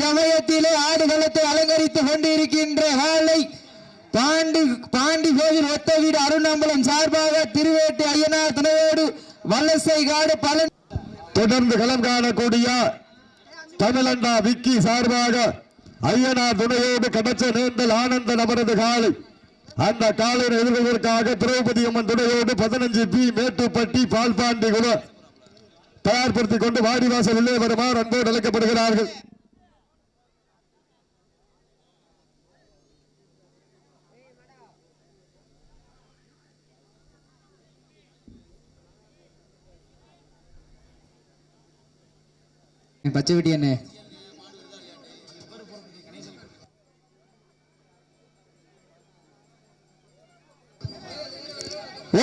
ஜமயத்திலே ஆடுகளத்தை அலங்கரித்துக் கொண்டிருக்கின்ற காலை பாண்டி பாண்டி கோவில் ஒத்த வீடு அருணாம்பலம் சார்பாக திருவேட்டு ஐயனார் துணையோடு வல்லசை காடு பலன் தொடர்ந்து களம் காணக்கூடிய தமிழண்டா விக்கி சார்பாக ஐயனார் துணையோடு கடச்ச நேர்ந்தல் ஆனந்த நபரது காலை. அந்த காலையை எழுதுவதற்காக திரௌபதி அம்மன் துணையோடு பதினஞ்சு பி மேட்டுப்பட்டி பால்பாண்டி குழு தயார்படுத்திக் கொண்டு வாடிவாசல் உள்ளே வருமாறு அன்போடு அழைக்கப்படுகிறார்கள். பச்சை வெட்டி என்ன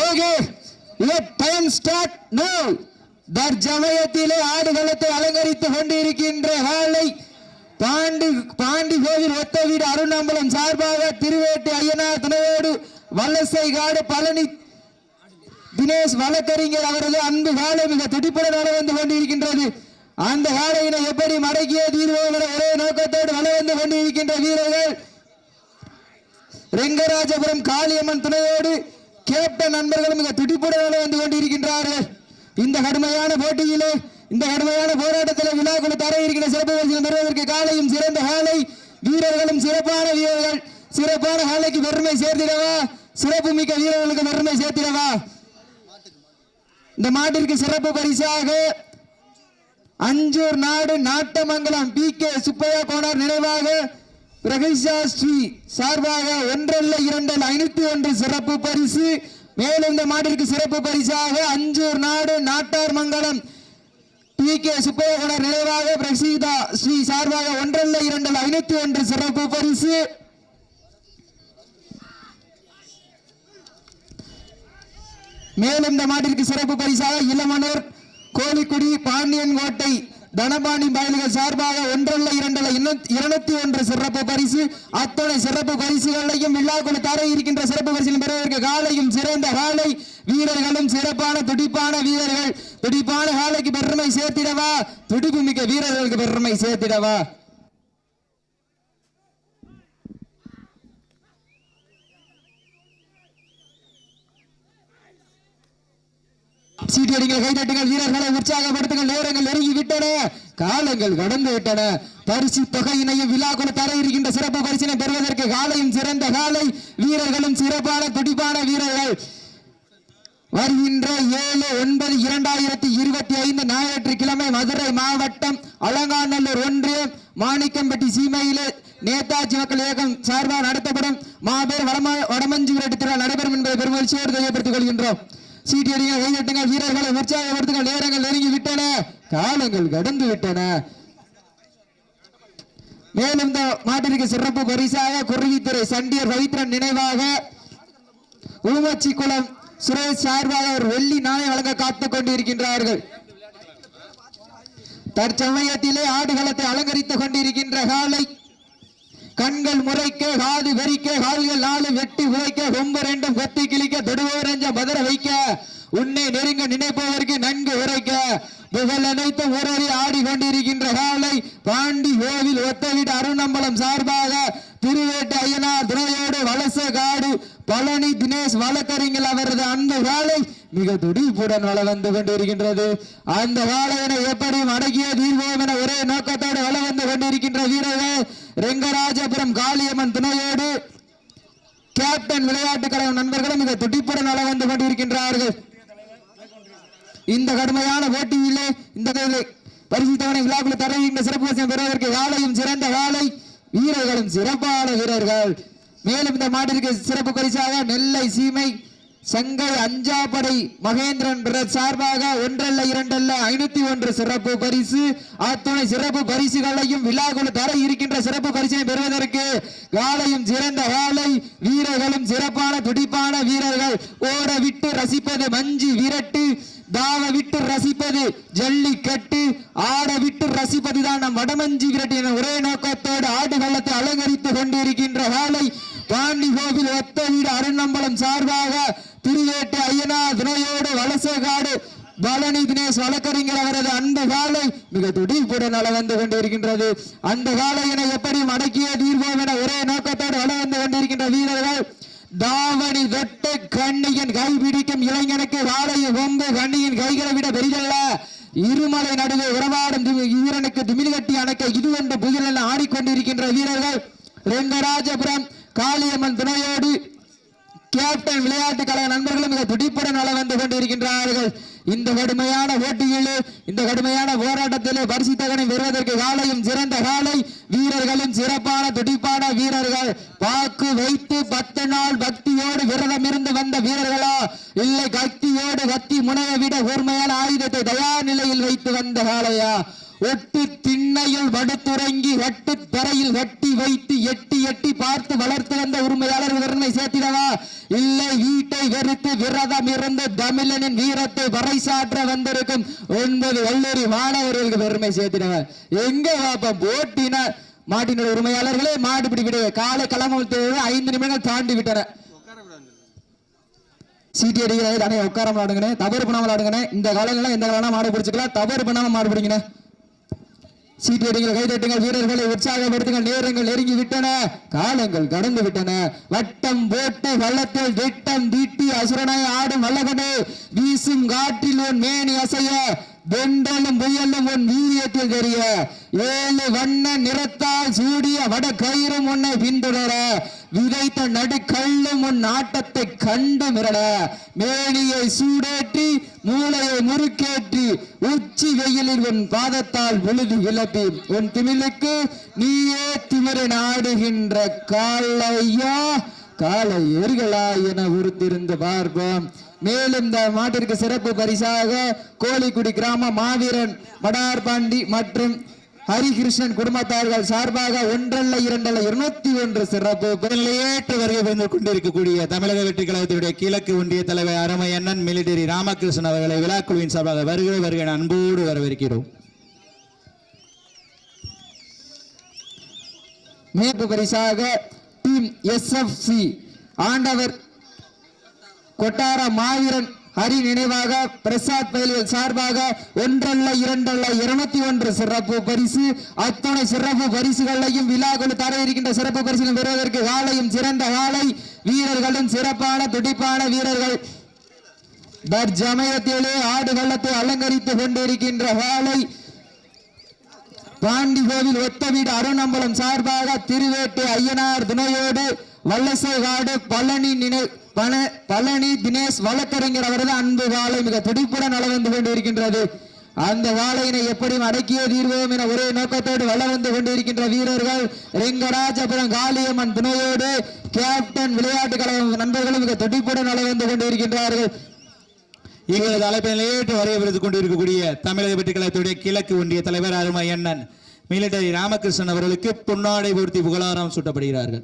ஓகே டைம் ஸ்டார்ட் நோ தற்சமயத்திலே ஆடுகளத்தை அலங்கரித்துக் கொண்டிருக்கின்ற வேலை. பாண்டி பாண்டி கோவில் ஒத்த வீடு அருணாம்பலம் சார்பாக திருவேட்டு ஐயனார் துணையோடு வல்லசை காடு பழனி. தினேஷ் வழக்கறிஞர் அவரது அன்பு காலை மிக துடிப்புடன் வள வந்து கொண்டிருக்கின்றது. அந்த காலையினை எப்படி மடக்கிய தீர்வோம் என ஒரே நோக்கத்தோடு வள வந்து கொண்டிருக்கின்ற வீரர்கள். ரெங்கராஜபுரம் காளியம்மன் துணையோடு கேப்டன் நண்பர்கள் மிக துடிப்புடன் வள வந்து கொண்டிருக்கின்றார்கள். இந்த கடுமையான போட்டியிலே இந்த கடுமையான போராட்டத்தில் விழாக்குழு தர இருக்கிற சிறப்பு பரிசுகள் பெறுவதற்கு காலையும் சிறந்த காலை வீரர்களும் சிறப்பான வீரர்கள். சிறப்பான காலைக்கு பெருமை சேர்த்திடவா? சிறப்பு மிக்க வீரர்களுக்கு பெருமை சேர்த்திடவா? இந்த மாட்டிற்கு சிறப்பு பரிசாக அஞ்சூர் நாடு நாட்டமங்கலம் பி கே சுப்பையா கோனார் நினைவாக பிரகிஷா ஸ்ரீ சார்பாக ஒன்றல்ல இரண்டல் ஐநூத்தி ஒன்று சிறப்பு பரிசு. மேலும் இந்த மாட்டிற்கு சிறப்பு பரிசாக அஞ்சூர் நாடு நாட்டார் மங்கலம் பி கே சுப்பையா கோனார் நினைவாக பிரசீதா ஸ்ரீ சார்பாக ஒன்றல்ல இரண்டல் ஐநூத்தி ஒன்று சிறப்பு பரிசு. மேலும் இந்த மாட்டிற்கு சிறப்பு பரிசாக இளமனூர் கோழிக்குடி பாண்டியன் கோட்டை தனபாணி பயல்கள் சார்பாக ஒன்றல்ல இரண்டல்ல இருநூத்தி ஒன்று சிறப்பு பரிசு. அத்தனை சிறப்பு பரிசுகளையும் விழாக்குழு தர இருக்கின்ற சிறப்பு பரிசிலும் பெறுவதற்கு காலையும் சிறந்த காலை வீரர்களும் சிறப்பான துடிப்பான வீரர்கள். துடிப்பான காலைக்கு பெருமை சேர்த்திடவா? துடிப்பு மிக்க வீரர்களுக்கு பெருமை சேர்த்திடவா? சீட்டடிகள் கைதட்டுங்கள் வீரர்களை உற்சாகப்படுத்துங்கள். நேரங்கள் நெருங்கி விட்டன காலங்கள் கடந்து விட்டன பரிசு தொகையினையும் விழாக்குழு தர இருக்கின்ற சிறப்பு பரிசினை பெறுவதற்கு காலையும் சிறந்த காலை வீரர்களும் சிறப்பான துடிப்பான வீரர்கள். வருகின்ற ஏழு ஒன்பது இரண்டாயிரத்தி இருபத்தி ஐந்து ஞாயிற்றுக்கிழமை மதுரை மாவட்டம் அலங்காநல்லூர் ஒன்றியம் மாணிக்கம்பட்டி சீமையிலே நேதாஜி மக்கள் இயக்கம் சார்பாக நடத்தப்படும் மாபெரும் வடம வடமஞ்சு விரட்டு திருவிழா நடைபெறும் என்பதை பெருமகிழ்ச்சியோடு தெரியப்படுத்திக் கொள்கின்றோம். சீட்டியடிகள் கைதட்டுங்கள் வீரர்களை உற்சாகப்படுத்துங்கள். நேரங்கள் நெருங்கி விட்டன. காலங்கள் கடந்து விட்டன. மேலும் இந்த மாட்டிற்கு சிறப்பு பரிசாக குருவித்துறை சண்டியர் பவித்ரன் நினைவாக ஊமச்சி குளம் சுரேஷ் சார்பாக ஒரு வெள்ளி நாளை வழங்க காத்துக் கொண்டிருக்கின்றார்கள். தற்சமயத்திலே ஆடுகளத்தை அலங்கரித்துக் கொண்டிருக்கின்ற காலை கண்கள் முறைக்க காது வெறிக்க கால்கள் நாலு வெட்டி உழைக்க கொம்பு ரெண்டும் கொத்தி கிழிக்க தொடுவோரஞ்ச பதற வைக்க உன்னை நெருங்க நினைப்பவருக்கு நன்கு உரைக்க. புகழ் அனைத்தும் உரறி ஆடிக்கொண்டிருக்கின்ற காலை பாண்டி கோவில் ஒத்தவிட அருணம்பலம் சார்பாக திருவேட்டு ஐயனார் துணையோடு வலச காடு பழனி தினேஷ் வழக்கறிஞர் அவரது அன்பு காலை மிக துடிப்புடன் வள வந்து கொண்டிருக்கின்றது. அந்த காலையினை எப்படியும் அடக்கிய தீர்வோம் என ஒரே நோக்கத்தோடு வள வந்து கொண்டிருக்கின்ற வீரர்கள் ரெங்கராஜபுரம் காளியம்மன் துணையோடு கேப்டன் விளையாட்டு கழக நண்பர்களும் மிக துடிப்புடன் வள வந்து கொண்டிருக்கின்றார்கள். இந்த கடுமையான போட்டியிலே இந்த பரிசுத்தவனை விழாக்குழு தரவின்ற சிறப்பு பரிசு பெறுவதற்கு காலையும் சிறந்த காலை வீரர்களும் சிறப்பான வீரர்கள். மேலும் இந்த மாட்டிற்கு சிறப்பு பரிசாக நெல்லை சீமை சங்கை அஞ்சாபடை மகேந்திரன் பிரதர் சார்பாக ஒன்றல்ல இரண்டல்ல ஐநூத்தி ஒன்று சிறப்பு பரிசு. அத்துணை சிறப்பு பரிசுகளையும் விழாக்குழு தர இருக்கின்ற சிறப்பு பரிசினை பெறுவதற்கு காலையும் சிறந்த காலை வீரர்களும் சிறப்பான துடிப்பான வீரர்கள். ஓட விட்டு ரசிப்பது மஞ்சு விரட்டு தாவ விட்டு ரசிப்பது ஜல்லிக்கட்டு. ஆட விட்டு ரசிப்பது தான் நம் வடமஞ்சி விரட்டு என ஒரே நோக்கத்தோடு ஆடு ஆடுகளத்தை அலங்கரித்துக் கொண்டிருக்கின்ற காலை பாண்டி கோவில் ஒத்த வீடு அருணம்பலம் சார்பாக திருவேட்டு ஐயனா துணையோடு வலசகாடு பழனி தினேஷ் வழக்கறிஞர் அவரது அந்த காலை மிக துடிப்புடன் அள வந்து கொண்டிருக்கின்றது அந்த காலையினை எப்படி மடக்கிய தீர்வோம் என ஒரே நோக்கத்தோடு அள வந்து கொண்டிருக்கின்ற வீரர்கள் தாவணி வெட்டு கண்ணியின் கை பிடிக்கும் இளைஞனுக்கு வாழையை கொம்பு கண்ணியின் கைகளை விட பெரிதல்ல. இருமலை நடுவே உறவாடும் வீரனுக்கு திமிழ் கட்டி அணைக்க இது என்று புயல் ஆடிக்கொண்டிருக்கின்ற வீரர்கள் ரெங்கராஜபுரம் காளியம்மன் துணையோடு கேப்டன் விளையாட்டு கழக நண்பர்களும் மிக துடிப்புடன் வள வந்து கொண்டிருக்கின்றார்கள். இந்த கடுமையான போட்டியிலே இந்த கடுமையான போராட்டத்திலே பரிசு தகனை பெறுவதற்கு காலையும் சிறந்த காலை வீரர்களும் சிறப்பான துடிப்பான வீரர்கள். வாக்கு வைத்து பத்து நாள் பக்தியோடு விரதம் இருந்து வந்த வீரர்களா? இல்லை கத்தியோடு கத்தி முனையை விட கூர்மையான ஆயுதத்தை தயார் நிலையில் வைத்து வந்த காலையா ஒட்டு திண்ணையில் வடுத்துறங்கி வட்டு தரையில் வட்டி வைத்து எட்டி எட்டி பார்த்து வளர்த்து வந்த உரிமையாளர் பெருமை சேர்த்திடவா? இல்லை வீட்டை வெறுத்து விரதம் இருந்து தமிழனின் வீரத்தை வரைசாற்ற வந்திருக்கும் ஒன்பது வல்லூரி மாணவர்களுக்கு பெருமை சேர்த்திடவா? எங்க பாப்போம் போட்டின மாட்டினுடைய உரிமையாளர்களே மாடு பிடி காலை கிளம்பு ஐந்து நிமிடங்கள் தாண்டி விட்டன. சீட்டி அடிக்கிறது தானே உட்கார விளாடுங்கண்ணே தவறு பண்ணாமல் விளாடுங்கண்ணே. இந்த காலையில எந்த காலம் மாடு பிடிச்சிக்கலாம் தவறு பண்ணாமல் மாடு பிடிங்கண்ணே. சீட்டி கைதட்டுங்கள் வீரர்களை உற்சாகப்படுத்துங்கள் நேரங்கள் நெருங்கி விட்டன காலங்கள் கடந்து விட்டன வட்டம் போட்டு வள்ளத்தில் திட்டம் தீட்டி அசுரனாய் ஆடும் வல்லகனே வீசும் காற்றில் உன் மேனி அசைய வெண்டலும் புயலும் உன் வீரியத்தில் தெரிய ஏழு வண்ண நிறத்தால் சூடிய வட கயிறும் உன்னை பின்தொடர. விதைத்த நடுக்கல்லும் உன் ஆட்டத்தை கண்டு மிரள மேனியை சூடேற்றி மூளையை முறுக்கேற்றி உச்சி வெயிலில் உன் பாதத்தால் விழுது விளப்பி உன் திமிழுக்கு நீயே திமிரை நாடுகின்ற காலையா காலை எரிகளா என உறுத்திருந்து பார்ப்போம். மேலும் இந்த மாட்டிற்கு சிறப்பு பரிசாக கோழிக்குடி கிராம மாவீரன் மடார் பாண்டி மற்றும் ஹரிகிருஷ்ணன் குடும்பத்தார்கள் சார்பாக ஒன்றல்ல இரண்டல்ல இருநூத்தி ஒன்று சிறப்பு ஏற்று வருகை புரிந்து கொண்டிருக்கக்கூடிய தமிழக வெற்றி கழகத்தினுடைய கிழக்கு ஒன்றிய தலைவர் அரமையண்ணன் மிலிட்டரி ராமகிருஷ்ணன் அவர்களை விழாக்குழுவின் சார்பாக வருகை வருகை அன்போடு வரவேற்கிறோம். மீட்பு பரிசாக டீம் எஸ்எஃப்சி ஆண்டவர் கொட்டார மாவீரன் ஹரி நினைவாக பிரசாத் பயில்கள் சார்பாக ஒன்றல்ல இரண்டல்ல இருநூத்தி ஒன்று சிறப்பு பரிசு. அத்தனை சிறப்பு பரிசுகளையும் விழாக்குழு தர இருக்கின்ற சிறப்பு பரிசுகள் பெறுவதற்கு காலையும் சிறந்த காலை வீரர்களும் சிறப்பான துடிப்பான வீரர்கள். தற்சமயத்திலே ஆடு கள்ளத்தை அலங்கரித்துக் கொண்டிருக்கின்ற காலை பாண்டி கோவில் ஒத்த வீடு அருணம்பலம் சார்பாக திருவேட்டு ஐயனார் துணையோடு வல்லசைகாடு பழனி நினை பல பழனி தினேஷ் வழக்கறிஞர் அவரது அன்பு வாழை மிக துடிப்புடன் அளவந்து கொண்டிருக்கின்றது. அந்த வாழையினை எப்படியும் அடக்கிய தீர்வோம் என ஒரே நோக்கத்தோடு வள வந்து கொண்டிருக்கின்ற வீரர்கள் ரெங்கராஜபுரம் காளியம்மன் துணையோடு கேப்டன் விளையாட்டு கழகம் நண்பர்களும் மிக துடிப்புடன் அளவந்து கொண்டிருக்கின்றார்கள். இவரது அழைப்பில் ஏற்று வருகை கொண்டிருக்கக்கூடிய தமிழக வெற்றி கழகத்துடைய கிழக்கு ஒன்றிய தலைவர் அருமையண்ணன் மிலிட்டரி ராமகிருஷ்ணன் அவர்களுக்கு பொன்னாடை பூர்த்தி புகழாரம் சூட்டப்படுகிறார்கள்.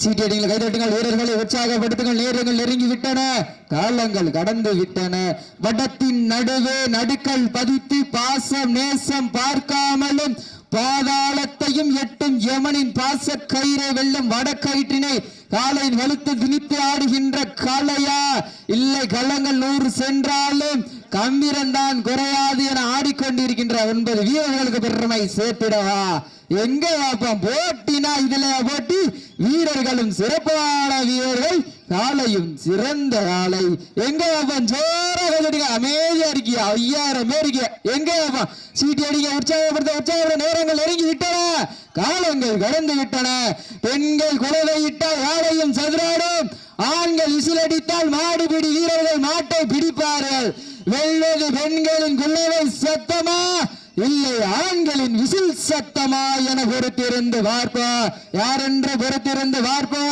சீட்டியடிகள் கைதட்டுங்கள் வீரர்களை உற்சாகப்படுத்துங்கள் நேரங்கள் நெருங்கி விட்டன காலங்கள் கடந்து விட்டன வடத்தின் நடுவே நடுக்கல் பதித்து பாசம் நேசம் பார்க்காமலும் பாதாளத்தையும் எட்டும் யமனின் பாச கயிறை வெல்லும் வடக்கயிற்றினை காலையின் வலுத்து திணித்து ஆடுகின்ற கலையா? இல்லை கள்ளங்கள் நூறு சென்றாலும் கம்பிரந்தான் குறையாது என ஆடிக்கொண்டிருக்கின்ற ஒன்பது வீரர்களுக்கு பெருமை சேர்த்திடவா? எங்க பார்ப்போம்? போட்டினா இதுல போட்டி. வீரர்களும் சிறப்பான வீரர்கள். காலையும் சிறந்த காலை. எங்க பார்ப்போம்? ஜோராக சொல்லிடுங்க அமைதியா இருக்கியா? ஐயாயிரம் பேர் இருக்கிய? எங்க பார்ப்போம்? சீட்டி அடிக்க உற்சாகப்படுத்த உற்சாகப்படுத்த நேரங்கள் நெருங்கி விட்டன காலங்கள் கடந்து விட்டன. பெண்கள் குலவையிட்டால் யாரையும் சதுராடும். ஆண்கள் இசிலடித்தால் மாடுபிடி வீரர்கள் மாட்டை பிடிப்பார்கள். வெல்வது பெண்களின் குள்ளவை சத்தமா? இல்லை ஆண்களின் விசில் சத்தமா என பொறுத்திருந்து பார்ப்பா யாரென்று பொறுத்திருந்து பார்ப்பா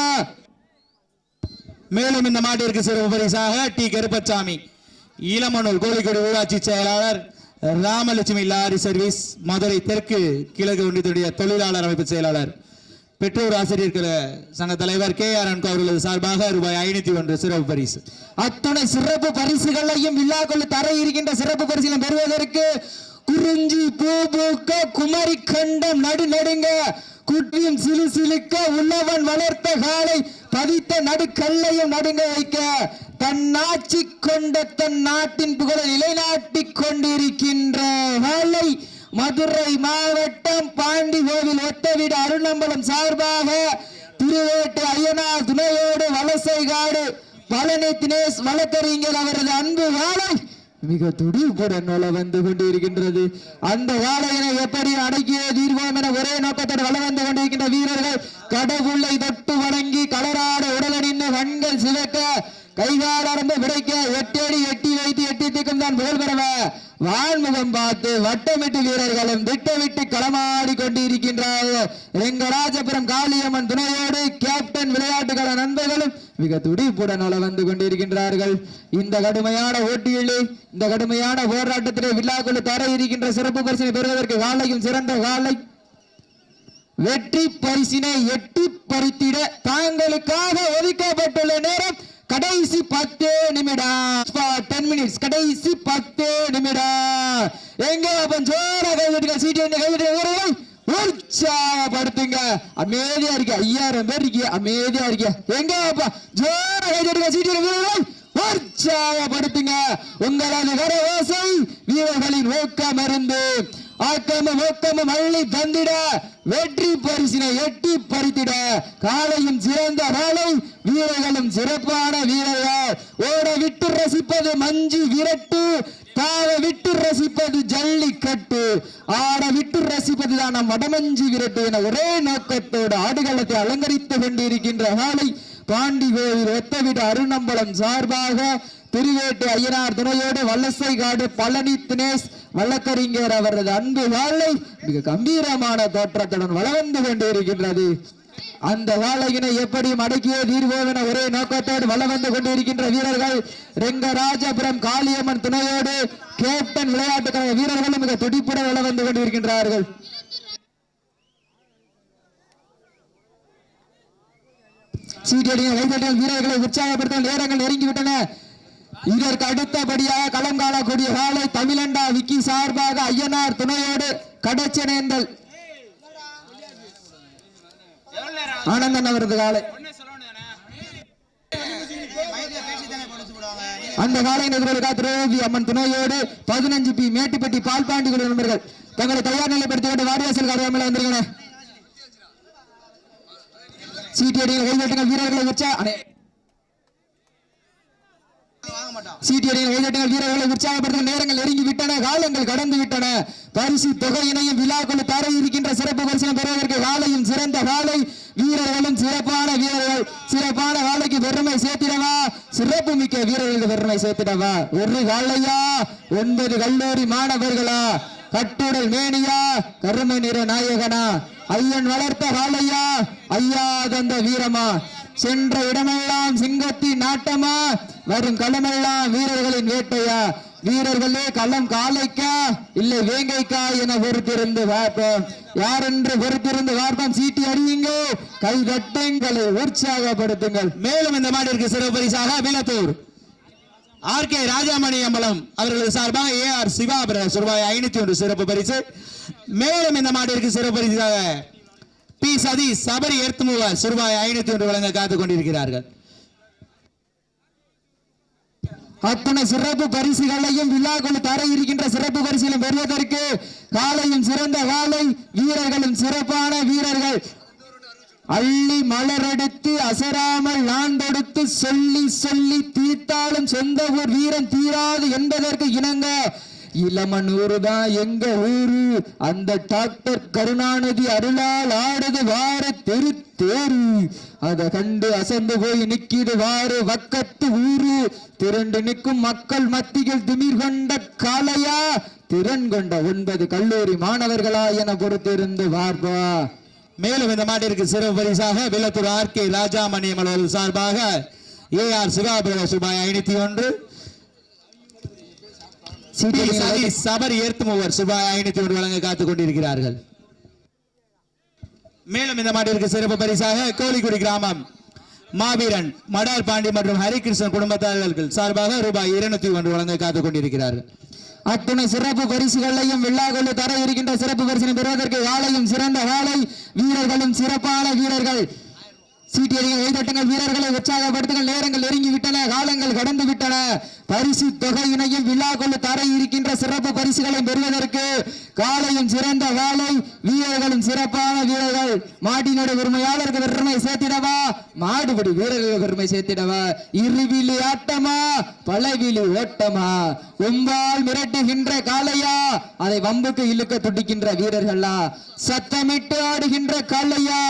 மேலும் இந்த மாட்டிற்கு சிறப்பு பரிசாக டி. கருப்பசாமி ஈழமனூர் கோழிக்கோடு ஊராட்சி செயலாளர் ராமலட்சுமி லாரி சர்வீஸ் மதுரை தெற்கு கிழக்கு ஒன்றியத்துடைய தொழிலாளர் அமைப்பு செயலாளர் பெற்றோர் ஆசிரியர்கள் சங்க தலைவர் கே. ஆர். அன்கோ அவர்களது சார்பாக ரூபாய் ஐநூத்தி ஒன்று சிறப்பு பரிசு அத்துணை சிறப்பு பரிசுகளையும் விழாக்குள் தர இருக்கின்ற சிறப்பு பரிசுகளை பெறுவதற்கு குறிஞ்சி பூ பூக்க குமரி கண்டம் நடு நடுங்க. குற்றியும் சிலு சிலுக்க உள்ளவன் வளர்த்த காலை பதித்த நடுக்கல்லையும் நடுங்க வைக்க. தன் ஆட்சி கொண்ட தன் நாட்டின் புகழை நிலைநாட்டிக் கொண்டிருக்கின்ற வேலை மதுரை மாவட்டம் பாண்டி கோவில் ஒத்தவிட அருணம்பலம் சார்பாக திருவேட்டு ஐயனார் துணையோடு வலசை காடு பழனி தினேஷ் வழக்கறிஞர் அவரது அன்பு வாழை. மிக துடிப்புடன் நல வந்து கொண்டிருக்கின்றது. அந்த வாழையினை எப்படி அடக்கிய தீர்வோம் என ஒரே நோக்கத்தோடு வள வந்து கொண்டிருக்கின்ற வீரர்கள் கடவுளை தொட்டு வணங்கி கலராட உடலணிந்து கண்கள் சிவக்க கைகாலர்ந்து விடைக்க எட்டடி எட்டி வைத்து எட்டி திக்கும் தான் புகழ் பெறவ வான்முகம் பார்த்து வட்டமிட்டு வீரர்களும் திட்டமிட்டு களமாடி கொண்டிருக்கின்றார்கள். ரெங்கராஜபுரம் காளியம்மன் துணையோடு கேப்டன் விளையாட்டுகள நண்பர்களும் மிக துடிப்புடன் வள வந்து கொண்டிருக்கின்றார்கள். இந்த கடுமையான ஓட்டியிலே இந்த கடுமையான போராட்டத்திலே விழாக்குள்ள தர இருக்கின்ற சிறப்பு பரிசினை பெறுவதற்கு காலையும் சிறந்த காலை. வெற்றி பரிசினை எட்டி பறித்திட தாங்களுக்காக ஒதுக்கப்பட்டுள்ள நேரம் கடைசி பத்து நிமிடம். டென் மினிட்ஸ் கடைசி பத்து நிமிடம். எங்க அப்ப ஜோர கைவிட்டுங்க சீட்டு கைவிட்டு உற்சாகப்படுத்துங்க. அமைதியா இருக்க. ஐயாயிரம் பேர் இருக்கீங்க. அமைதியா இருக்க. எங்க ஜோர கைவிட்டுங்க சீட்டு வீரர்கள் உற்சாகப்படுத்துங்க. உங்களது கர வீரர்களின் ஊக்கம் இருந்து ஆக்கமும் ஊக்கமும் அள்ளி தந்திட வெற்றி பரிசினை எட்டி பறித்திட காலையும் சிறந்த வேலை வீரர்களும் சிறப்பான வீரர்கள். ஓட விட்டு ரசிப்பது மஞ்சு விரட்டு தாவ விட்டு ரசிப்பது ஜல்லிக்கட்டு. ஆட விட்டு ரசிப்பது தான் நம் வடமஞ்சு விரட்டு என ஒரே நோக்கத்தோடு ஆடுகளத்தை அலங்கரித்து கொண்டிருக்கின்ற காலை பாண்டி கோவில் ஒத்தவிட அருணம்பலம் சார்பாக திருவேட்டு ஐயனார் துணையோடு வல்லசை காடு பழனி தினேஷ் வழக்கறிஞர் அவரது அன்பு வாழை மிக கம்பீரமான தோற்றத்துடன் வளர்ந்து கொண்டிருக்கின்றது. அந்த வாழையினை எப்படி அடக்கிய தீர்வோவென ஒரே நோக்கத்தோடு வள வந்து கொண்டிருக்கின்ற வீரர்கள் ரெங்கராஜபுரம் காளியம்மன் துணையோடு கேப்டன் விளையாட்டுக்கான வீரர்களும் மிக துடிப்புடன் வள வந்து கொண்டிருக்கின்றார்கள். சீட்டடியும் வீரர்களை உற்சாகப்படுத்த நேரங்கள் நெருங்கிவிட்டன. இதற்கு அடுத்தபடியாக களம் காணக்கூடிய காலை தமிழண்டா விக்கி சார்பாக ஐயனார் துணையோடு கடச்சனேந்தல். ஆனந்தன் அவரது காலை அந்த காலை நிபுணர்கள் திரௌபதி அம்மன் துணையோடு பதினஞ்சு பி மேட்டுப்பட்டி பால்பாண்டி குழு நண்பர்கள். தங்களை தயார் நிலைப்படுத்திக் கொண்டு வாரியாசல் கருவாமல் வந்திருக்கிறேன் சீட்டியடிகள் கைதட்டுங்கள் வீரர்களை உற்சா அடே. கைதட்டுங்கள் வீரர்களை உற்சாகப்படுத்த நேரங்கள் நெருங்கி விட்டன காலங்கள் கடந்து விட்டன பரிசு தொகையினையும் விழாக்கள் தர இருக்கின்ற சிறப்பு பரிசனம் பெறுவதற்கு காலையும் சிறந்த காலை. வீரர்களும் சிறப்பான வீரர்கள் சிறப்பான காலைக்கு பெருமை சேர்த்திடவா? சிறப்பு மிக்க வீரர்களுக்கு பெருமை சேர்த்திடவா? ஒரு காலையா? ஒன்பது கல்லூரி மாணவர்களா? கட்டுடல் மேனியா? கருமை நிற நாயகனா? ஐயன் வளர்த்த காலையா? ஐயா தந்த வீரமா? சென்ற இடமெல்லாம் சிங்கத்தின் நாட்டமா? வரும் களமெல்லாம் வீரர்களின் வேட்டையா? வீரர்களே களம் காளைக்கா இல்லை வேங்கைக்கா என பொறுத்திருந்து பார்ப்போம் யார் என்று பொறுத்திருந்து பார்ப்போம் சீட்டி அறியுங்க கை தட்டுங்களை உற்சாகப்படுத்துங்கள். மேலும் இந்த மாடிற்கு சிறப்பு பரிசாக விலத்தூர் ஆர் கே ராஜாமணி அம்பலம் அவர்களது சார்பாக ஏ ஆர் சிவா ரூபாய் ஐநூத்தி ஒன்று சிறப்பு பரிசு. மேலும் இந்த மாடிற்கு சிறப்பு பரிசாக பி சதீஷ் சபரி எர்த்முவர் சிறுபாய் ஐநூத்தி ஒன்று வழங்க காத்துக் கொண்டிருக்கிறார்கள். அத்தனை சிறப்பு பரிசுகளையும் விழாக்குழு தர இருக்கின்ற சிறப்பு பரிசுகளும் பெறுவதற்கு காலையும் சிறந்த வாழை வீரர்களும் சிறப்பான வீரர்கள். அள்ளி மலரெடுத்து அசராமல் நான் தொடுத்து சொல்லி சொல்லி தீர்த்தாலும் சொந்த ஊர் வீரன் தீராது என்பதற்கு இணங்க இளமனூரு தான் எங்க ஊரு? அந்த டாக்டர் கருணாநிதி அருளால் ஆடுது வார தெரு தேரு. அதை கண்டு அசந்து போய் நிக்கிது வாரு வக்கத்து ஊரு. திரண்டு நிற்கும் மக்கள் மத்தியில் திமிர் கொண்ட காலையா திறன் கொண்ட ஒன்பது கல்லூரி மாணவர்களா என பொறுத்திருந்து வார்பா மேலும் இந்த மாட்டிற்கு சிறப்பு பரிசாக வில்லத்தூர் ஆர் கே ராஜாமணி அமலர் சார்பாக ஏ ஆர் சிவா பிரதர்ஸ் ரூபாய் ஐநூத்தி ஒன்று சபரி ஏர்த்துமுவர் ரூபாய் ஐநூத்தி ஒன்று வழங்க காத்துக் கொண்டிருக்கிறார்கள் மேலும் இந்த மாட்டிற்கு சிறப்பு பரிசாக கோழிக்குடி கிராமம் மாவீரன் மடார் பாண்டி மற்றும் ஹரிகிருஷ்ணன் குடும்பத்தார்கள் சார்பாக ரூபாய் இருநூத்தி ஒன்று வழங்க காத்துக் கொண்டிருக்கிறார்கள் அத்துணை சிறப்பு பரிசுகளையும் விழாக்கள் தர இருக்கின்ற சிறப்பு பரிசினை பெறுவதற்கு காலையும் சிறந்த காலை வீரர்களும் சிறப்பான வீரர்கள் சீட்டியடிகள் கைதட்டுங்கள் வீரர்களை உற்சாகப்படுத்துங்கள். நேரங்கள் நெருங்கி விட்டன காலங்கள் கடந்து விட்டன பரிசு தொகையினையும் விழா கொள்ள தர இருக்கின்ற சிறப்பு பரிசுகளை பெறுவதற்கு காலையும் சிறந்த வேலை வீரர்களும் சிறப்பான வீரர்கள். மாட்டினுடைய உரிமையாளருக்கு பெருமை சேர்த்திடவா? மாடுபடி வீரர்களுக்கு பெருமை சேர்த்திடவா? இருவிழி ஆட்டமா பலவிழி ஓட்டமா? உம்பால் மிரட்டுகின்ற காளையா? அதை வம்புக்கு இழுக்க துடிக்கின்ற வீரர்களா? சத்தமிட்டு ஆடுகின்ற காளையா?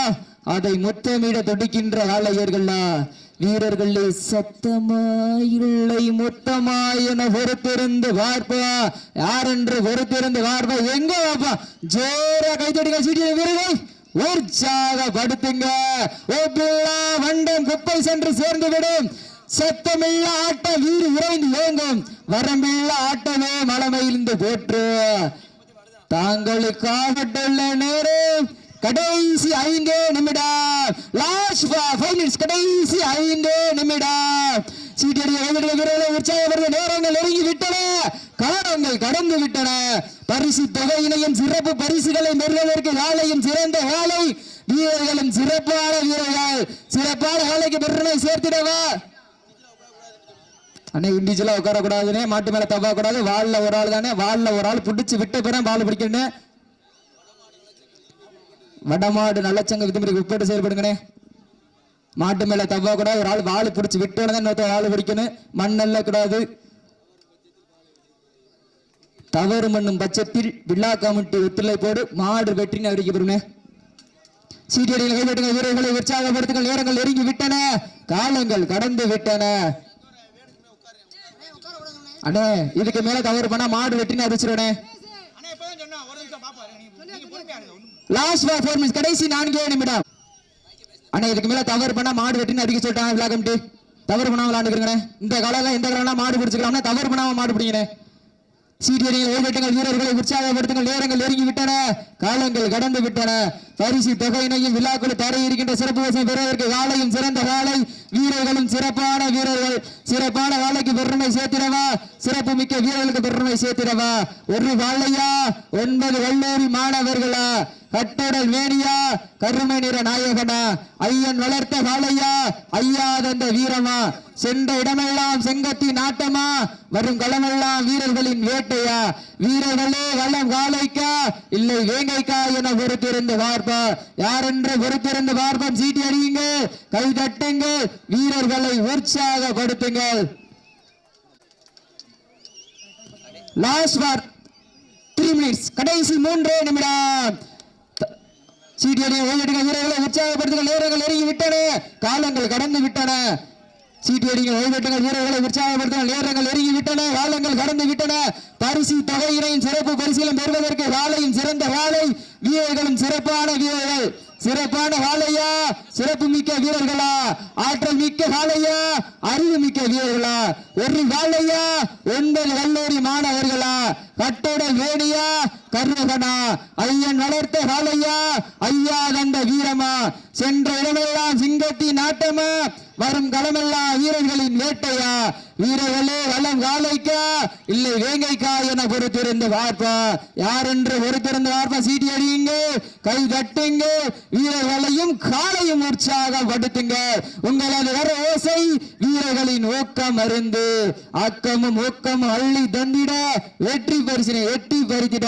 அதை முத்தமிட துடிக்கின்ற ஆளையர்களா வீரர்களே சத்தமா இல்லை மொத்தமா என பொறுத்திருந்து பார்ப்பா யார் என்று பொறுத்திருந்து பார்ப்பா எங்க வாப்பா. ஜோரா கைத்தடிக்க சீட்டிய வீரர்கள் உற்சாகப்படுத்துங்க. ஓ பிள்ளா வண்டம் குப்பை சென்று சேர்ந்து விடும் சத்தமில்ல ஆட்டம் வீடு உறைந்து ஏங்கும் வரம்பில்ல ஆட்டமே மலமையிலிருந்து போற்று. தாங்களுக்காகட்டுள்ள நேரம். கடைசி ஐந்து நிமிடம். லாஸ்ட் ஃபைவ் மினிட்ஸ் கடைசி ஐந்து நிமிடம். சீட்டடி வீரர்களை உற்சாகப்படுத்த நேரங்கள் நெருங்கி விட்டன காலங்கள் கடந்து விட்டன பரிசு தொகையினையும் சிறப்பு பரிசுகளை பெறுவதற்கு வேலையும் சிறந்த வேலை. வீரர்களும் சிறப்பான வீரர்கள். சிறப்பான வேலைக்கு பெருமை சேர்த்திடவா? அண்ணே இண்டிவிஜுவலா உட்கார மாட்டு மேல தப்பா கூடாது வால்ல ஒரு ஆள் தானே. வால்ல ஒரு ஆள் பிடிச்சி விட்ட பிறகு பால் பிடிக்கணும் வடமாடு நல்லச்சங்க விதிமுறைக்கு உட்பட்டு செயல்படுங்கண்ணே. மாட்டு மேல தப்பா கூடாது ஒரு ஆள் வாழை பிடிச்சி விட்டோன்னு தான் இன்னொருத்தர் வால் பிடிக்கணும் மண்ணல்ல கூடாது. தவறு மண்ணும் பட்சத்தில் விழா கமிட்டி ஒத்துழைப்போடு மாடு வெற்றின்னு அறிவிக்கப்படுமே சீட்டியடியில் கைவிட்டுங்க வீரர்களை உற்சாகப்படுத்துங்கள் நேரங்கள் நெருங்கி விட்டன காலங்கள் கடந்து விட்டன. அண்ணே இதுக்கு மேல தவறு பண்ணா மாடு வெட்டின்னு அறிவிச்சிருவனே லாஸ்ட் ஃபார் ஃபோர் மினிட்ஸ் கடைசி நான்கே நிமிடம். அண்ணா இதுக்கு மேல தவறு பண்ணா மாடு வெட்டின்னு அறிவிக்க சொல்லிட்டாங்க விழா கமிட்டி. தவறு பண்ணாம விளாண்டுக்கிறேன் இந்த காலம் இந்த காலம் மாடு பிடிச்சிக்கலாம்னா தவறு பண்ணாம மாடு பிடிக்கிறேன் சீட்டியடிகள் ஓய்வெட்டுங்கள் வீரர்களை உற்சாகப்படுத்துங்கள் நேரங்கள் நெருங்கி விட்டன. காலங்கள் கடந்து விட்டன. பரிசு தொகையினையும் விழாக்குழு தர இருக்கின்ற சிறப்பு வசம் பெறுவதற்கு காலையும் சிறந்த காலை. வீரர்களும் சிறப்பான வீரர்கள். சிறப்பான வாழைக்கு பெருமை சேர்த்திடவா? சிறப்பு மிக்க வீரர்களுக்கு பெருமை சேர்த்திடவா? ஒரு வாழையா? ஒன்பது கல்லூரி மாணவர்களா? கட்டுடல் வேணியா கருமை நிற நாயகனா ஐயன் வளர்த்த வாழையா ஐயாதந்த வீரமா சென்ற இடமெல்லாம் செங்கத்தி நாட்டமா வரும் களமெல்லாம் வீரர்களின் வேட்டையா வீரர்களே வளம் காலைக்கா இல்லை வேங்கைக்கா என பொறுத்திருந்து பார்ப்பா யாரென்று பொறுத்திருந்து பார்ப்போம் சீட்டி அடியுங்க கை தட்டுங்க வீரர்களை உற்சாகப்படுத்துங்கள் லாஸ்ட் ஃபார் த்ரீ மினிட்ஸ் கடைசி மூன்றே நிமிடம். சீட்டியடி ஓய்வெடுக்க வீரர்களை உற்சாகப்படுத்துங்கள் நேரங்கள் நெருங்கி விட்டன. காலங்கள் கடந்து விட்டன. சீட்டியடிகள் ஓய்வெட்டுங்கள் வீரர்களை உற்சாகப்படுத்துங்கள் நேரங்கள் நெருங்கி விட்டன. காலங்கள் கடந்து விட்டன. பரிசு தொகையினையும் சிறப்பு பரிசீலனை பெறுவதற்கு வாழையும் சிறந்த வாழை வீரர்களும் சிறப்பான வீரர்கள். சிறப்பான வாழையா சிறப்பு மிக்க வீரர்களா? ஆற்றல் மிக்க வாழையா அறிவு மிக்க வீரர்களா? ஒரு வாழையா ஒன்பது கல்லூரி மாணவர்களா? கட்டோடல் வேணியா கருவகனா ஐயன் வளர்த்த காலையா ஐயா தந்த வீரமா? சென்ற இடமெல்லாம் சிங்கத்தி நாட்டமா? வரும் களமெல்லாம் வீரர்களின் வேட்டையா? வீரர்களே வளம் காலைக்கா? இல்லை வேங்கைக்கா என பொறுத்திருந்து பார்ப்பா. யார் என்று பொறுத்திருந்து பார்ப்பா? சீட்டி அடியுங்க கை தட்டுங்க. வீரர்களையும் காலையும் உற்சாகப்படுத்துங்க உங்களது வர ஓசை வீரர்களின் ஊக்கம் அருந்து ஆக்கமும் ஊக்கமும் அள்ளி தந்திட வெற்றி பரிசினை எட்டி பறித்திட.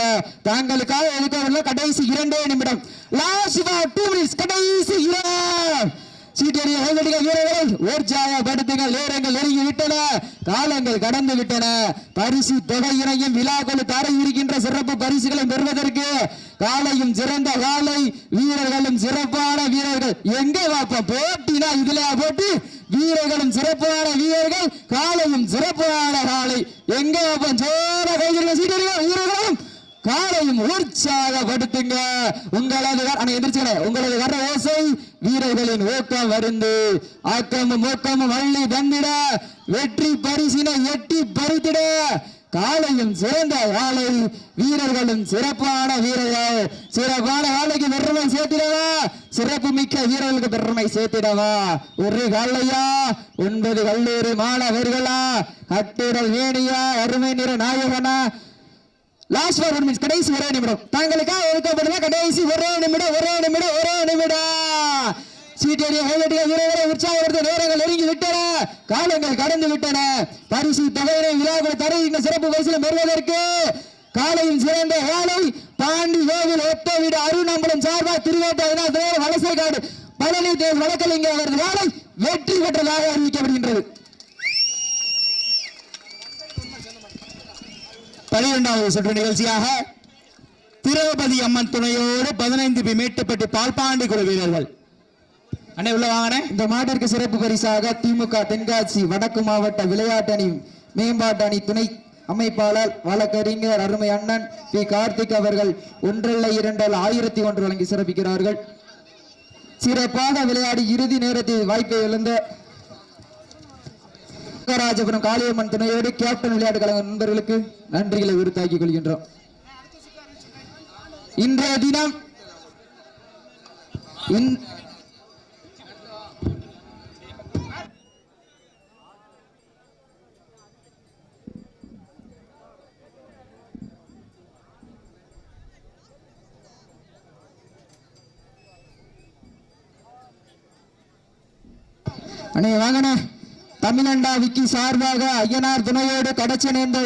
தாங்களுக்காக எடுக்கவில்லை கடைசி இரண்டே நிமிடம். லாஸ்ட் டூ மினிட்ஸ் கடைசி இரண்டு. சீட்டடிய கைதடிகள் வீரர்கள் உற்சாகப்படுத்துங்கள் நேரங்கள் நெருங்கி விட்டன. காலங்கள் கடந்து விட்டன. பரிசு தொகையினையும் விழாக்கள் தர இருக்கின்ற சிறப்பு பரிசுகளை பெறுவதற்கு காலையும் சிறந்த காலை வீரர்களும் சிறப்பான வீரர்கள். எங்கே வாப்போம் போட்டினா இதுல போட்டி. வீரர்களும் சிறப்பான வீரர்கள் காலையும் சிறப்பான காலை. எங்கே வாப்பா ஜோர கைதடிகள் சீட்டடிகள் காலையும் உற்சாகப்படுத்துங்க உங்களது வ- உங்களது வர ஓசை. வீரர்களின் ஊக்கம் வருந்து ஆக்கமும் ஊக்கமும் வள்ளி தந்திட வெற்றி பரிசினை எட்டி பறித்திட. காலையும் சிறந்த வாழை வீரர்களும் சிறப்பான வீரர்கள். சிறப்பான வாழைக்கு பெருமை சேர்த்திடவா? சிறப்பு மிக்க வீரர்களுக்கு பெருமை சேர்த்திடவா? ஒரு காலையா? ஒன்பது கல்லூரி மாணவர்களா? கட்டுடல் வேணியா அருமை நிற நாயகனா? லாஸ்ட் ஃபோர் நிமிஷம் கடைசி ஒரே நிமிடம். தாங்களுக்காக ஒதுக்கப்படுங்க கடைசி ஒரே நிமிடம் ஒரே நிமிடம் ஒரே நிமிடம். சீட்டடி ஹைலைட்டுக வீரர்களை உற்சாகப்படுத்த நேரங்கள் நெருங்கி விட்டன. காலங்கள் கடந்து விட்டன. பரிசு தொகையினை விழாக்களை தருகின்ற சிறப்பு பரிசிலும் பெறுவதற்கு காலையில் சிறந்த காலை பாண்டி கோவில் ஒத்த வீடு அருணம்பலம் சார்பா திருவேட்டை வலசைக்காடு பழனி தேவ் வழக்கலிங்க அவரது வேலை வெற்றி பெற்றதாக அறிவிக்கப்படுகின்றது. பனிரெண்டாவது சுற்று நிகழ்ச்சியாக திரௌபதி அம்மன் துணையோடு பதினைந்து பி மேட்டுப்பட்டு பால்பாண்டி குழு வீரர்கள். அண்ணே உள்ள வாங்கினேன் இந்த மாட்டிற்கு சிறப்பு பரிசாக திமுக தென்காசி வடக்கு மாவட்ட விளையாட்டு அணி மேம்பாட்டு அணி துணை அமைப்பாளர் வழக்கறிஞர் அருமை அண்ணன் பி. கார்த்திக் அவர்கள் ஒன்றல்ல இரண்டால் ஆயிரத்தி ஒன்று வழங்கி சிறப்பிக்கிறார்கள். சிறப்பாக விளையாடி இறுதி நேரத்தில் வாய்ப்பை இழந்த ராஜபுரம் காளியம்மன் துணையோடு கேப்டன் விளையாட்டு கழக நண்பர்களுக்கு நன்றிகளை உறுத்தாக்கிக் கொள்கின்றோம். இன்றைய தினம் அண்ணே வாங்கண்ணே. தமிழண்டா விக்கி சார்பாக ஐயனார் துணையோடு கடச்சனேந்த